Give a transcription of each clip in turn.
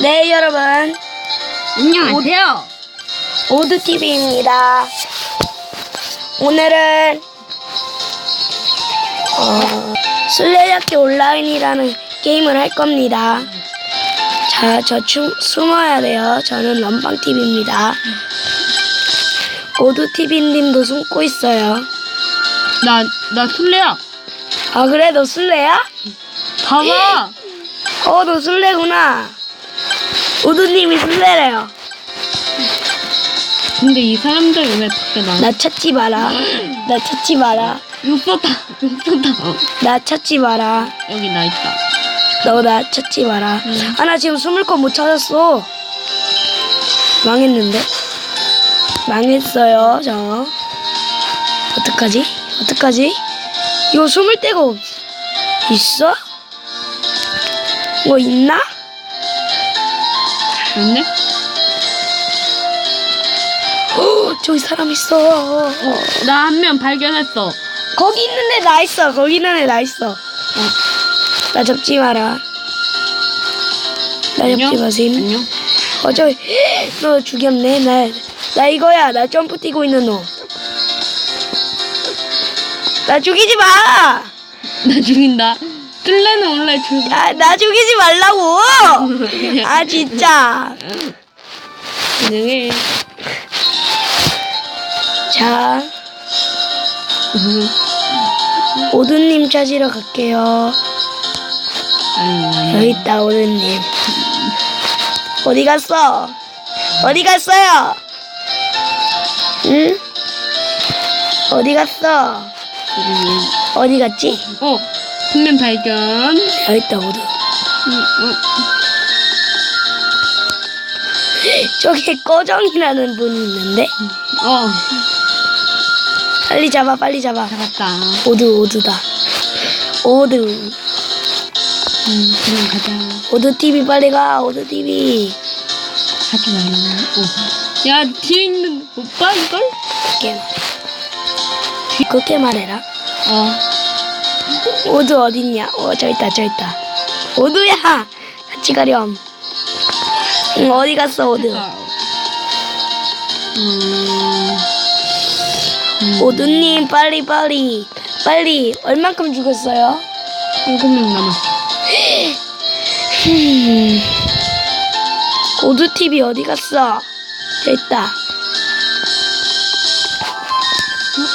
네, 여러분. 안녕하세요. 오드TV입니다. 오늘은, 어, 술래잡기 온라인이라는 게임을 할 겁니다. 자, 저 춤, 숨어야 돼요. 저는 럼방TV입니다. 오드TV님도 숨고 있어요. 나, 나 술래야. 아, 그래? 너 술래야? 봐봐. 어, 너 술래구나. 오드님이 술래래요. 근데 이 사람들 왜 밖에 나? 나 찾지 마라. 나 찾지 마라. 욕 쏟다. 욕 쏟다. 나 찾지 마라. 여기 나 있다. 너 나 찾지 마라. 아, 나 지금 숨을 거 못 찾았어. 망했는데? 망했어요, 저. 어떡하지? 어떡하지? 이거 숨을 데가 없, 있어? 뭐 있나? 됐네? 어, 저기 사람 있어. 나 한 명 발견했어. 거기 있는데 나 있어. 거기 있는데 나 있어. 어. 나 잡지 마라. 나 안녕? 잡지 마세요. 안녕. 어, 저, 너 죽였네. 나, 나 이거야. 나 점프 뛰고 있는 놈. 나 죽이지 마! 나 죽인다. 술래는 원래 죽. 아, 나 죽이지 말라고! 아, 진짜. 안녕해. 자, 오드님 찾으러 갈게요. 여기 있다, 오드님. 어디 갔어? 어디 갔어요? 응? 어디 갔어? 어디 갔지? 어, 한명 발견. 있다, 오드. 음, 저기 꺼정이라는 분이 있는데? 어, 빨리 잡아, 빨리 잡아. 잡았다. 오드, 오드다. 오드. 음, 그냥 가자. 오드 TV 빨리 가, 오드 TV. 하지 말라고. 어. 야, 뒤에 있는 오빠 이걸? 그렇게 말해. 그렇게 말해라. 어. 오드 어딨냐? 어, 저 있다, 저 있다. 오드야! 같이 가렴. 응, 어디 갔어, 오드? 음, 오드님, 빨리, 빨리. 빨리. 얼만큼? 일곱 명 남았어. 음. 오드 TV 어디 갔어? 저 있다.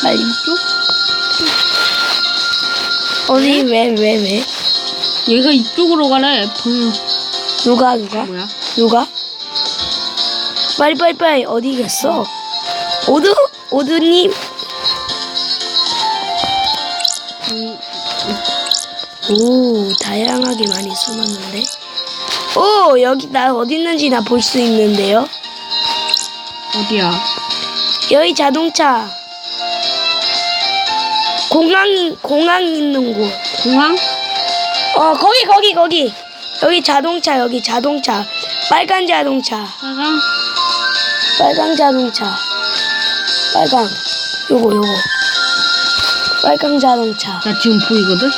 빨리. 이쪽? 어디, 왜, 왜, 왜? 얘가 이쪽으로 가래. 방, 누가, 누가? 뭐야? 누가? 빨리, 빨리, 빨리. 어디 갔어? 오드? 오드님? 음, 오, 다양하게 많이 숨었는데. 오, 여기 나 어디 있는지 나 볼 수 있는데요. 어디야? 여기 자동차. 공항, 공항 있는 곳. 공항? 어, 거기, 거기, 거기. 여기 자동차, 여기 자동차. 빨간 자동차. 사장? 빨간 자동차. 빨강. 요거, 요거. 빨강 자동차. 나 지금 보이거든?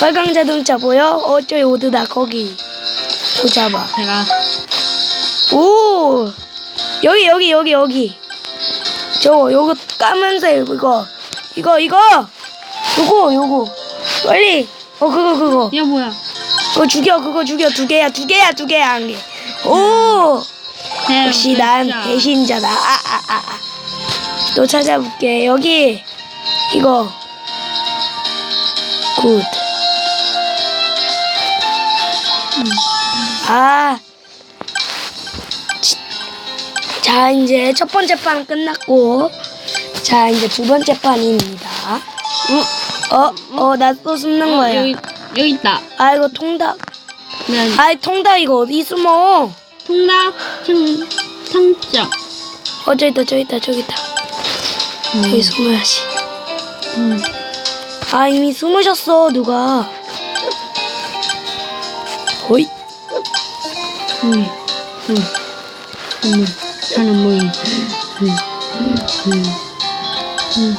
빨강 자동차 보여? 어, 저기 오드다, 거기. 또 잡아. 제가 오! 여기, 여기, 여기, 여기. 저거, 요거 까만색, 이거. 이거, 이거! 요거, 요거. 빨리! 어, 그거, 그거. 야 뭐야? 그거 죽여, 그거 죽여. 두 개야, 두 개야, 두 개야, 한 개. 오! 역시 난 배신자다. 아, 아, 아, 아. 또 찾아볼게. 여기, 이거. 굿. 아. 치- 자, 이제 첫 번째 판 끝났고. 자, 이제 두 번째 판입니다. 어? 어, 어, 나 또 숨는 어, 거야. 여기 여기 있다. 아, 이거 통닭. 난 아이, 통닭 이거 어디 숨어? 통닭 상 상점. 어, 저기 있다, 저기 있다, 저기 있다. 저기 숨어야지. 음. 아, 이미 숨으셨어, 누가. 호이. 음. 음. 음. 사람 모임. 음. 음.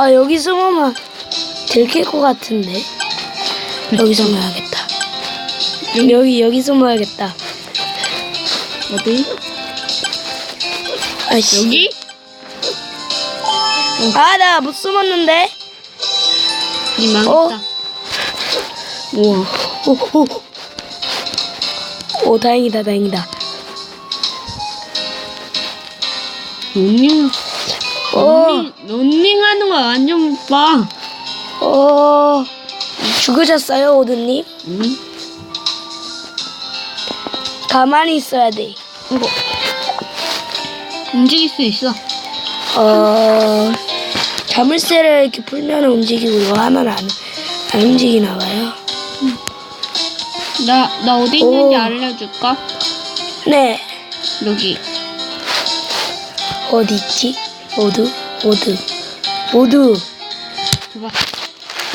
아, 여기 숨으면 들킬 것 같은데. 여기 숨어야겠다. 여기 여기 숨어야겠다. 어디? 아이씨. 여기? 아, 나 못 숨었는데. 이 망했다. 어? 우와. 오, 오. 오, 다행이다, 다행이다. 런닝, 오, 런닝, 런닝하는 거 완전 봐. 어, 죽으셨어요, 오드님? 응? 가만히 있어야 돼. 이거. 움직일 수 있어. 어, 자물쇠를 이렇게 풀면 움직이고 이거 하면 안, 안 움직이나 봐요. 나, 나 어디 있는지 오. 알려줄까? 네, 여기. 어디 있지? 오드, 오드, 오드. 봐봐.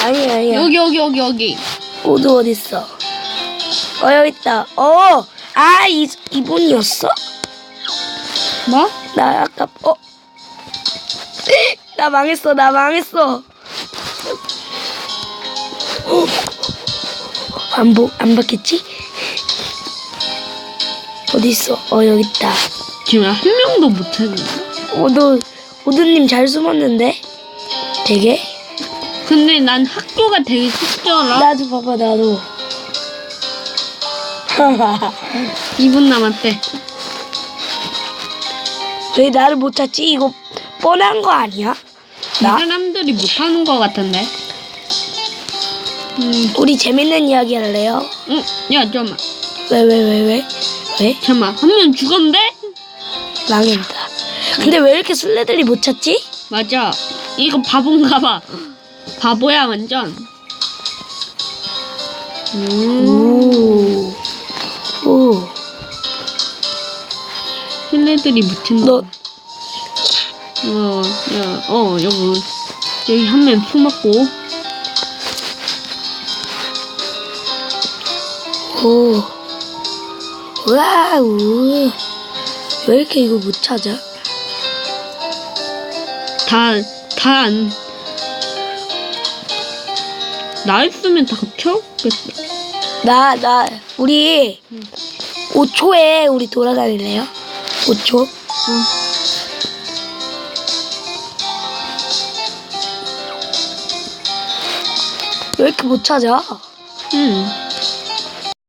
아니야, 아니야. 여기, 여기, 여기, 여기. 오드 어디 있어? 어 여기 있다. 어, 아, 이 이분이었어? 뭐? 나 아까 어, 나 망했어, 나 망했어. 어, 안 보, 안 봤겠지? 어디 있어? 어 여기 있다. 지금 한 명도 못 찾는다. 오드, 오드님 잘 숨었는데? 되게? 근데 난 학교가 되게 춥더라. 나도 봐봐, 나도. 2분 남았대. 왜 나를 못 찾지? 이거 뻔한 거 아니야? 나? 사람들이 못하는 것 같은데. 음, 우리 재밌는 이야기 할래요? 응, 야, 잠깐만. 왜, 왜, 왜, 왜? 왜? 잠깐만. 한 명 죽었는데? 망했다. 근데 왜 이렇게 술래들이 못 찾지? 맞아. 이거 바본가 봐. 바보야, 완전. 음, 오. 오. 술래들이 못 찾는 너- 거. 어, 야, 어, 여기, 여기 한명 숨었고. 오. 와우. 왜 이렇게 이거 못 찾아? 다, 다 안. 나였으면 다 겹쳤겠어. 나, 나, 우리 응. 5초에 우리 돌아다닐래요? 5초? 어. 왜 이렇게 못 찾아? 응.